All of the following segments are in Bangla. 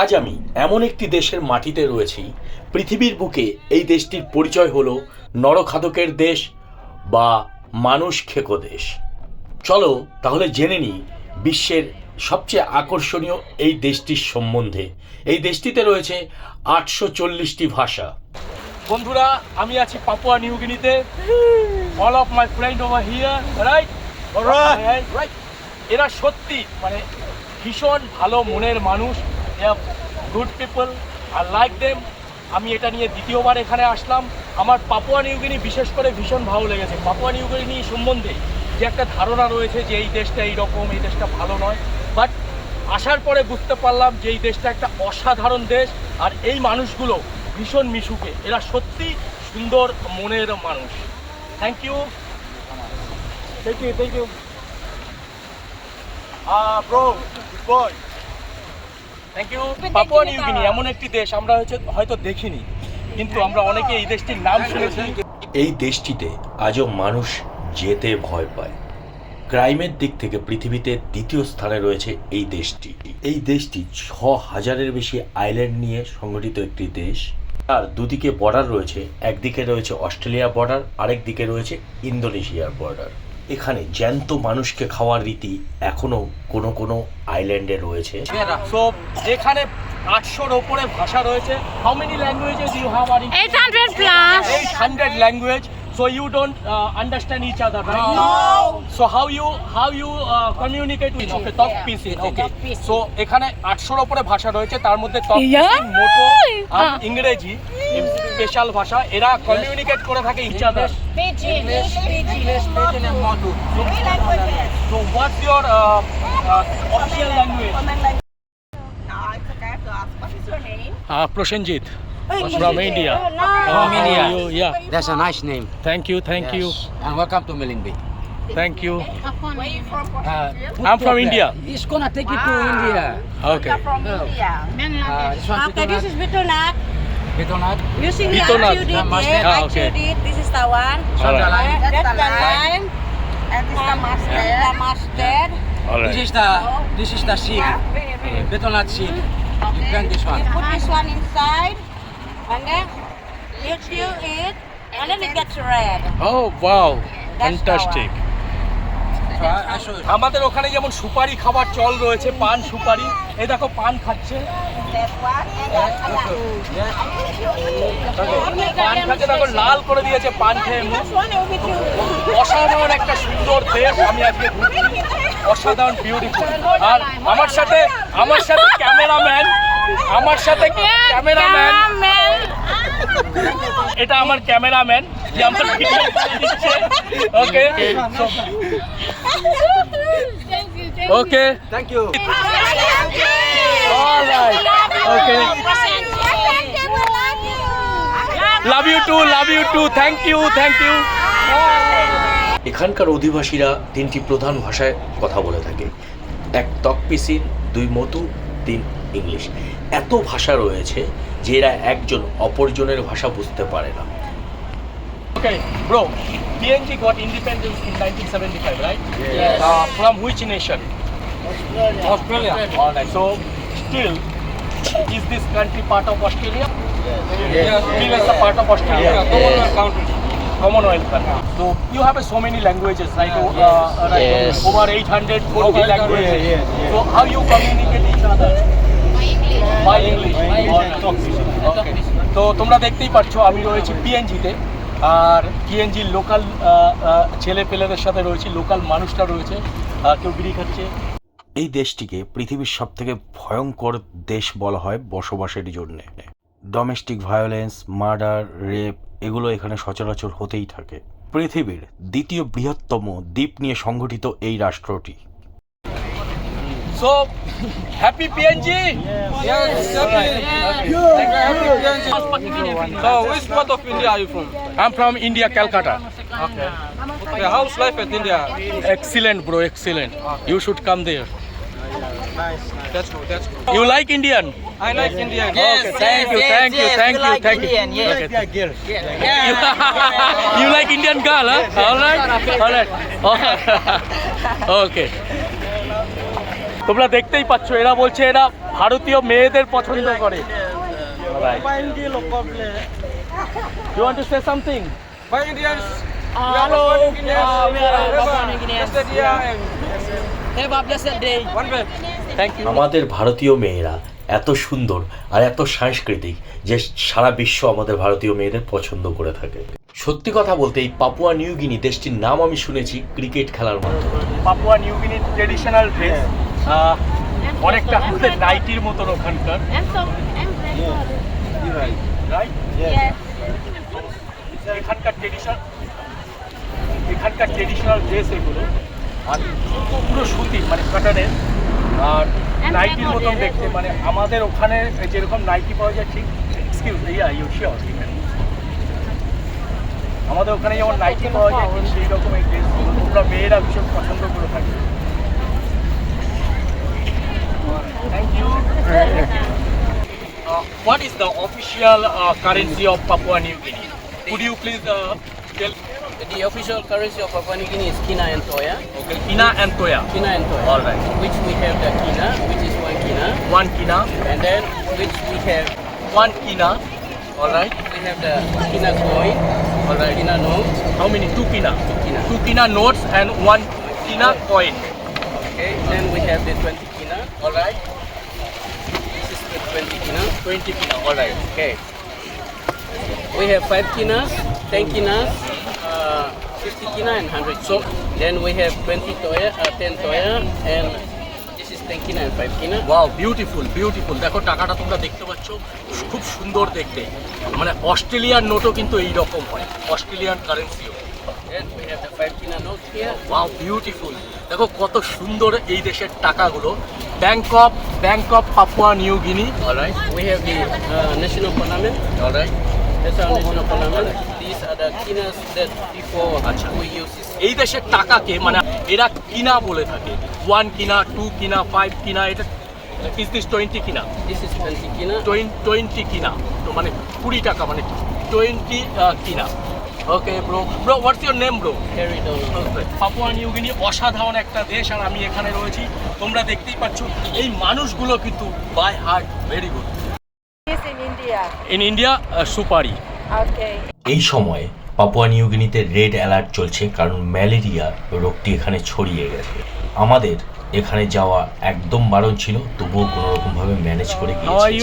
আজ আমি এমন একটি দেশের মাটিতে রয়েছি পৃথিবীর বুকে এই দেশটির পরিচয় হলো নরখাদকের দেশ বা মানুষ খেকো দেশ। চলো তাহলে জেনে নিই বিশ্বের সবচেয়ে আকর্ষণীয় এই দেশটির সম্বন্ধে। এই দেশটিতে রয়েছে আটশো চল্লিশটি ভাষা। বন্ধুরা আমি আছি Papua নিউগিনিতে। All of my friend over here right right এরা সত্যি মানে ভীষণ ভালো মনের মানুষ। গুড পিপল আর লাইক দেম আমি এটা নিয়ে দ্বিতীয়বার এখানে আসলাম। আমার পাপুয়া নিউগিনি বিশেষ করে ভীষণ ভালো লেগেছে। পাপুয়া নিউগিনি সম্বন্ধে যে একটা ধারণা রয়েছে যে এই দেশটা এইরকম, এই দেশটা ভালো নয়। বাট আসার পরে বুঝতে পারলাম যে এই দেশটা একটা অসাধারণ দেশ আর এই মানুষগুলো ভীষণ মিশুকে। এরা সত্যি সুন্দর মনের মানুষ। Thank you thank you thank you bro boy thank you Papua New Guinea এমন একটি দেশ আমরা হচ্ছে হয়তো দেখিনি। কিন্তু আমরা অনেকে এই দেশটির নাম শুনেছি। এই দেশটিতে আজও মানুষ যেতে ভয় পায়। ক্রাইমের দিক থেকে পৃথিবীতে দ্বিতীয় স্থানে রয়েছে এই দেশটি। এই দেশটি ছ হাজারের বেশি আইল্যান্ড নিয়ে সংগঠিত একটি দেশ। আর দুদিকে বর্ডার রয়েছে। একদিকে রয়েছে অস্ট্রেলিয়া বর্ডার আরেক দিকে রয়েছে ইন্দোনেশিয়ার বর্ডার এখানে জ্যান্ত মানুষকে খাওয়ার রীতি এখনও কোনো কোনো আইল্যান্ডে রয়েছে যেখানে আটশোর ওপরে ভাষা রয়েছে how many languages you have R 800 plus. 800 language so you don't uh, understand each other right no so how you how you uh, communicate with okay talk piece okay so এখানে 800 এর উপরে ভাষা রয়েছে তার মধ্যে talk Yeah. মোটো আর Ah. ইংরেজি স্পেশাল ভাষা এরা কমিউনিকেট করে থাকে each other so what's your uh, uh, official language What is your name? uh, Prosenjit from India From India. you? yeah That's a nice name. thank you thank you Yes. And welcome to Melimbe. thank you Where you from? Uh, I'm from India. It's gonna take you to India. okay You're from No. India. Uh, this one Okay, this is Bitonak. Betonat. Using the Bitonak. Achudit, Ah, Mas- yeah, Ah, okay. Achudit. This is the one. Alright. That's, That's the the line. And this is the And master. this is the mustard. This is the this is the seed. Betonat seed. You plant this one. You put this one inside, and then you chew it, and then it gets red. Oh wow, That's fantastic. আমাদের ওখানে যেমন সুপারি খাবার চল রয়েছে পান সুপারি। এই দেখো পান খাচ্ছে. পান খাচ্ছে দেখো লাল করে দিয়েছে পান খেয়ে অসাধারণ একটা সুন্দর দেশ আমি আজকে অসাধারণ বিউটিফুল আর আমার সাথে আমার সাথে ক্যামেরাম্যান আমার সাথে ক্যামেরাম্যান এটা আমার ক্যামেরাম্যান যে আমার দিচ্ছে। Okay okay Thank you. Alright okay love you too love you too thank you thank you এখানকার অধিবাসীরা তিনটি প্রধান ভাষায় কথা বলে থাকে। এক তকপিসিন দুই মতু তিন ইংলিশ। এত ভাষা রয়েছে যে এরা একজন অপরজনের ভাষা বুঝতে পারে না Okay, bro, PNG got independence in 1975, right? Yes. Uh, from which nation? Australia. Australia. All right. So, still, is this country part of Australia? Yes. yes. yes. Still is a part of Australia. Yeah, Commonwealth country. Commonwealth country. So you have uh, so many languages, right? Uh, uh, right Yes. Over 840 languages. Yeah, yeah. So how you communicate each other? English. Okay. তো তোমরা দেখতেই পাচ্ছ আমি রয়েছি পিএনজিতে আর পিএনজির লোকাল ছেলে পেলেদের সাথে রয়েছি লোকাল মানুষটা রয়েছে কেউ বিড়ি খাচ্ছে। এই দেশটিকে পৃথিবীর সব থেকে ভয়ঙ্কর দেশ বলা হয় বসবাসের জন্যে। ডোমেস্টিক ভায়োলেন্স মার্ডার রেপ এগুলো এখানে সচরাচর হতেই থাকে। পৃথিবীর দ্বিতীয় বৃহত্তম দ্বীপ নিয়ে সংগঠিত এই রাষ্ট্রটি। So, happy PNG! Yes, yes. happy. Yes. happy PNG. So, which part of India are you from? I'm from India, Calcutta. Okay. okay how's life at India? Excellent, bro, excellent. Okay. You should come there. Nice, nice. That's good, that's good. You like Indian? I like Indian. Yes, okay, thank yes, you, thank yes, you, thank you, Thank you. Indian. Yes. Okay. Yeah, girl. Yeah. Yeah. you like Indian girl, huh? Yes, yes. All right, all right. okay. তোমরা দেখতেই পাচ্ছ এরা বলছে এরা ভারতীয় মেয়েদের পছন্দ করে you want to say something Bye, Indians. Hello. আমাদের ভারতীয় মেয়েরা এত সুন্দর আর এত সাংস্কৃতিক যে সারা বিশ্ব আমাদের ভারতীয় মেয়েদের পছন্দ করে থাকে সত্যি কথা বলতে এই পাপুয়া নিউ গিনি দেশটির নাম আমি শুনেছি ক্রিকেট খেলার মাধ্যমে পাপুয়া নিউ গিনির ট্রেডিশনাল ড্রেস অনেকটা আমাদের নাইটির মতন ওখানকার। এখানকার ট্রেডিশন এখানকার ট্রেডিশনাল ড্রেস এগুলো, আর পুরো সুতির মানে কাটানের আর নাইটির মতন দেখতে। মানে আমাদের ওখানে যেরকম নাইটি পাওয়া যায়, ঠিক এক্সকিউজ ইয়া ইউ শিওর আমাদের ওখানে যেমন নাইটি পাওয়া যায়, ঠিক সেই রকম এই ড্রেস তোমরা মেয়েরা ভীষণ পছন্দ করে থাকে Thank you. Uh, what is the official uh, currency of Papua New Guinea? Could you please uh, tell? The official currency of Papua New Guinea is kina and toya. Okay, kina and toya. Kina and toya. All right. Which we have the kina, which is one kina. One kina. And then which we have one kina. All right. We have the kina coin. All right. Kina notes. How many? Two kina. Two kina. Two kina notes and one kina coin. Okay. Then we have the twenty kina. All right. This is the 20 Kina. 20 All right. Okay. We have 5 Kinas, 10 Kinas, uh, 50 Kina and 100 So then we have 20 Toya, uh, 10 Toya and this is 10 Kina and 5 Kina. Wow beautiful beautiful দেখো টাকাটা তোমরা দেখতে পাচ্ছ খুব সুন্দর দেখতে মানে অস্ট্রেলিয়ান নোটও কিন্তু এই রকম হয় অস্ট্রেলিয়ান কারেন্সিও have the 5 Kina note here. দেখো কত সুন্দর এই দেশের টাকাগুলো Bank of Bank of Papua New Guinea uh. Alright that before Acha. we use this. এই দেশের টাকাকে মানে এরা কিনা বলে থাকে ওয়ান কিনা টু কিনা ফাইভ কিনা এটা is this twenty kina This is 20 Kina. Twenty kina তো মানে কুড়ি টাকা মানে twenty kina okay bro bro what's your name bro. Papua New Guinea অসাধারণ একটা দেশ আর আমি এখানে রয়েছি। তোমরা দেখতেই পাচ্ছ এই মানুষগুলো কিন্তু by heart very good This in India. In India সুপারি। এই সময়ে পাপুয়া নিউগিনিতে রেড অ্যালার্ট চলছে কারণ ম্যালেরিয়া রোগটি এখানে ছড়িয়ে গেছে। আমাদের এখানে যাওয়া একদম বারণ ছিল তবুও কোনো রকমভাবে ম্যানেজ করে গিয়েছি।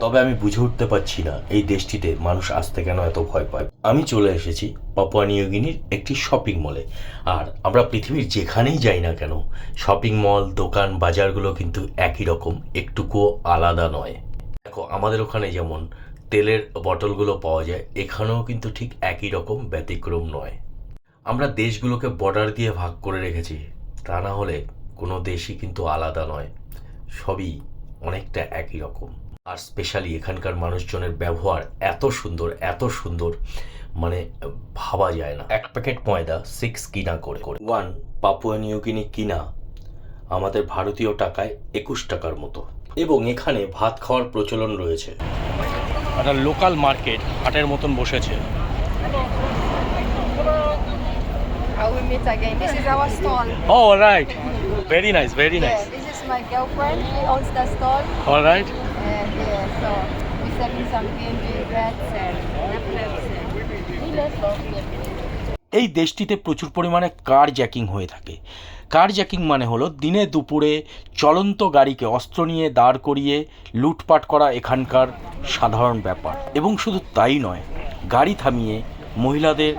তবে আমি বুঝে উঠতে পারছি না এই দেশটিতে মানুষ আসতে কেন এত ভয় পায়। আমি চলে এসেছি পাপুয়া নিউগিনির একটি শপিং মলে আর আমরা পৃথিবীর যেখানেই যাই না কেন শপিং মল দোকান, বাজারগুলো কিন্তু একই রকম, একটুকুও আলাদা নয়। দেখো, আমাদের ওখানে যেমন তেলের বটলগুলো পাওয়া যায়, এখানেও কিন্তু ঠিক একই রকম ব্যতিক্রম নয়। আমরা দেশগুলোকে বর্ডার দিয়ে ভাগ করে রেখেছি, তা না হলে কোনো দেশই কিন্তু আলাদা নয়। সবই অনেকটা একই রকম। আর স্পেশালি এখানকার মানুষজনের ব্যবহার এত সুন্দর এত সুন্দর মানে ভাবা যায় না। এক প্যাকেট ময়দা সিক্স কিনা করে করে। ওয়ান পাপুয়া নিউগিনি কিনা আমাদের ভারতীয় টাকায় একুশ টাকার মতো। এবং এখানে ভাত খাওয়ার প্রচলন রয়েছে। একটা লোকাল মার্কেট হাটের মতন বসেছে। Stall. Oh right very nice very nice Yeah, this is my girlfriend. She owns the stall. All right So some PNG breads and এই দেশটিতে প্রচুর পরিমাণে কার জ্যাকিং হয়ে থাকে। কার জ্যাকিং মানে হলো দিনে দুপুরে চলন্ত গাড়িকে অস্ত্র নিয়ে দাঁড় করিয়ে লুটপাট করা এখানকার সাধারণ ব্যাপার। এবং শুধু তাই নয়, গাড়ি থামিয়ে মহিলাদের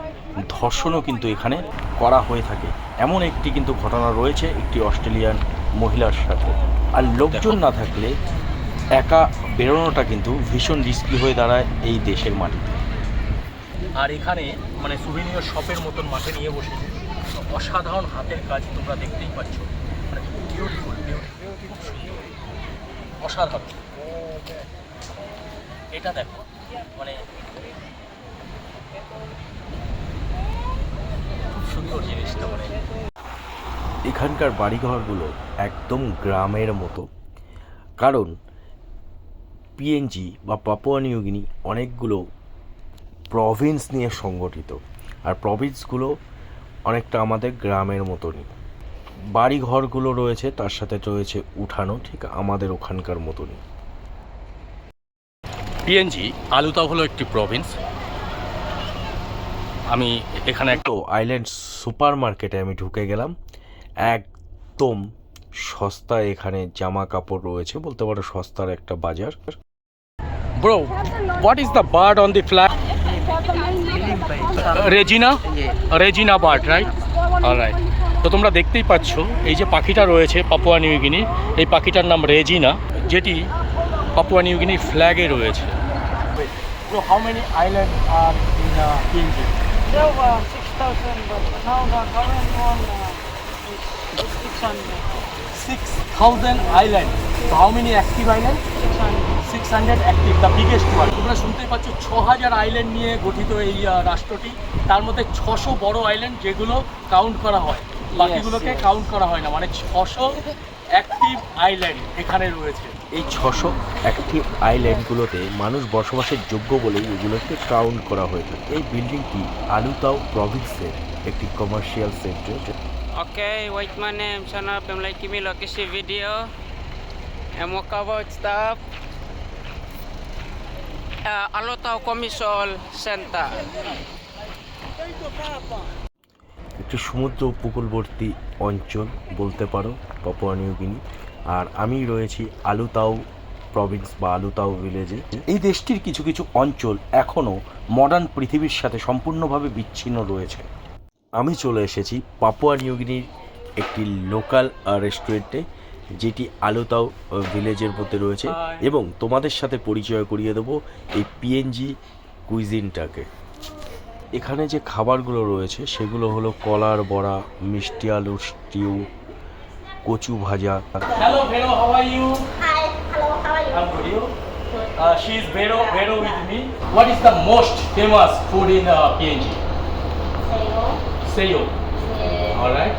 ধর্ষণও কিন্তু এখানে করা হয়ে থাকে। এমন একটি কিন্তু ঘটনা রয়েছে একটি অস্ট্রেলিয়ান মহিলার সাথে। আর লোকজন না থাকলে একা বেরোনোটা কিন্তু ভীষণ রিস্কি হয়ে দাঁড়ায় এই দেশের মাটিতে। আর এখানে মানে সুভিনিয়র শপের মতন মাঠে নিয়ে বসে অসাধারণ হাতের কাজ তোমরা দেখতেই পাচ্ছ। মানে বিউটিফুল বিউটিফুল সুন্দর অসাধারণ। এটা দেখো মানে খুব সুন্দর জিনিসটা মানে। এখানকার বাড়িঘরগুলো একদম গ্রামের মতো। কারণ পিএনজি বা পাপুয়া নিউগিনি অনেকগুলো প্রভিন্স নিয়ে সংগঠিত। আর প্রভিন্সগুলো অনেকটা আমাদের গ্রামের মতনই। বাড়ি ঘরগুলো রয়েছে তার সাথে রয়েছে উঠানো ঠিক আমাদের ওখানকার মতনই। পিএনজি আলুতাও হলো একটি প্রভিন্স আমি এখানে একটা আইল্যান্ড সুপার মার্কেটে আমি ঢুকে গেলাম। একদম সস্তায় এখানে জামা কাপড় রয়েছে বলতে পারো সস্তার একটা বাজার। Bro what is the bird on the flag Raggiana Raggiana bird right right তো তোমরা দেখতেই পাচ্ছ এই যে পাখিটা রয়েছে পাপুয়া নিউগিনির এই পাখিটার নাম রেজিনা যেটি পাপুয়া নিউগিনির ফ্ল্যাগে রয়েছে। How many island are in PNG There were 6,000, but now the current one uh, is 600. Six thousand island how many active island 600. Six hundred active the biggest one তোমরা শুনতে পাচ্ছ ছ হাজার আইল্যান্ড নিয়ে গঠিত এই রাষ্ট্রটি। তার মধ্যে ছশো বড় আইল্যান্ড যেগুলো কাউন্ট করা হয়। বাকিগুলোকে কাউন্ট করা হয় না। মানে ছশো অ্যাক্টিভ আইল্যান্ড এখানে রয়েছে। এই ছশো অ্যাক্টিভ আইল্যান্ডগুলোতে মানুষ বসবাসের যোগ্য বলেই এগুলোকে কাউন্ট করা হয়ে থাকে। এই বিল্ডিংটি আলুতাও প্রভিন্সের একটি commercial centre Okay, wait my name, sana up, I'm like give me location Uh, Alotau Center. একটি সমুদ্র উপকূলবর্তী অঞ্চল বলতে পারো পাপুয়া নিউগিনি আর আমি রয়েছি আলুতাও প্রভিন্স বা আলুতাও ভিলেজে। এই দেশটির কিছু কিছু অঞ্চল এখনও মডার্ন পৃথিবীর সাথে সম্পূর্ণভাবে বিচ্ছিন্ন রয়েছে। আমি চলে এসেছি পাপুয়া নিউগিনির একটি লোকাল রেস্টুরেন্টে যেটি আলুতাও ভিলেজের মধ্যে রয়েছে এবং তোমাদের সাথে পরিচয় করিয়ে দেবো এই পিএনজি কুইজিনটাকে এখানে যে খাবারগুলো রয়েছে সেগুলো হলো কলার বড়া মিষ্টি আলুর স্টিউ কচু ভাজা। Hello Vero how are you hi hello how are you good you she is Vero Vero with me what is the most famous food in PNG alright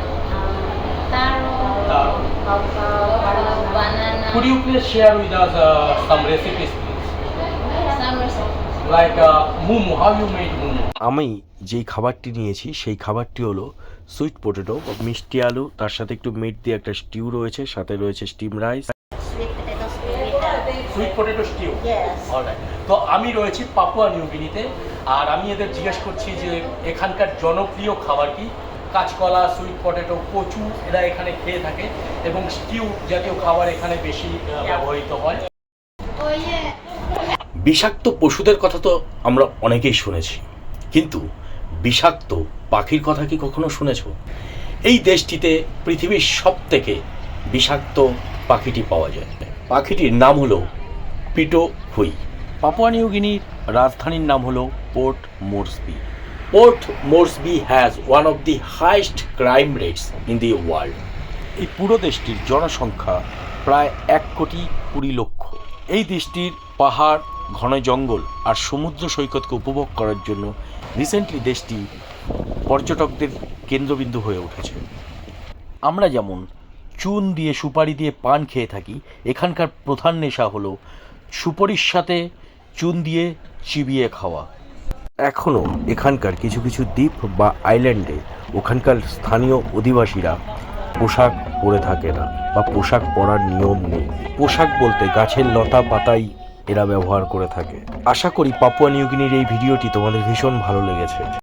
Could you please share with us uh, some recipes, please? some recipes. Like uh, mumu, how you made mumu? আমি যেই খাবারটি নিয়েছি সেই খাবারটি হলো সুইট পটেটো মিষ্টি আলু তার সাথে একটু মিট দিয়ে একটা স্টিউ রয়েছে সাথে রয়েছে steam rice Sweet potato with sweet potato stew তো আমি রয়েছি পাপুয়া নিউগিনিতে আর আমি এদের জিজ্ঞেস করছি যে এখানকার জনপ্রিয় খাবার কি? কাঁচকলা সুইট পটেটো কচু এরা এখানে খেয়ে থাকে এবং স্টিউ জাতীয় খাবার এখানে বেশি ব্যবহৃত হয়। বিষাক্ত পশুদের কথা তো আমরা অনেকেই শুনেছি। কিন্তু বিষাক্ত পাখির কথা কি কখনো শুনেছ? এই দেশটিতে পৃথিবীর সব থেকে বিষাক্ত পাখিটি পাওয়া যায়। পাখিটির নাম হলো পিটো হুই পাপুয়া নিউগিনির রাজধানীর নাম হলো Port Moresby. Port Moresby has one of the highest crime rates in the world এই পুরো দেশটির জনসংখ্যা প্রায় এক কোটি কুড়ি লক্ষ। এই দেশটির পাহাড়, ঘন জঙ্গল আর সমুদ্র সৈকতকে উপভোগ করার জন্য রিসেন্টলি দেশটি পর্যটকদের কেন্দ্রবিন্দু হয়ে উঠেছে। আমরা যেমন চুন দিয়ে সুপারি দিয়ে পান খেয়ে থাকি, এখানকার প্রধান নেশা হলো সুপারির সাথে চুন দিয়ে চিবিয়ে খাওয়া। এখনও এখানকার কিছু কিছু দ্বীপ বা আইল্যান্ডে ওখানকার স্থানীয় অধিবাসীরা পোশাক পরে থাকে না বা পোশাক পরার নিয়ম নেই। পোশাক বলতে গাছের লতা পাতাই এরা ব্যবহার করে থাকে। আশা করি পাপুয়া নিউগিনির এই ভিডিওটি তোমাদের ভীষণ ভালো লেগেছে।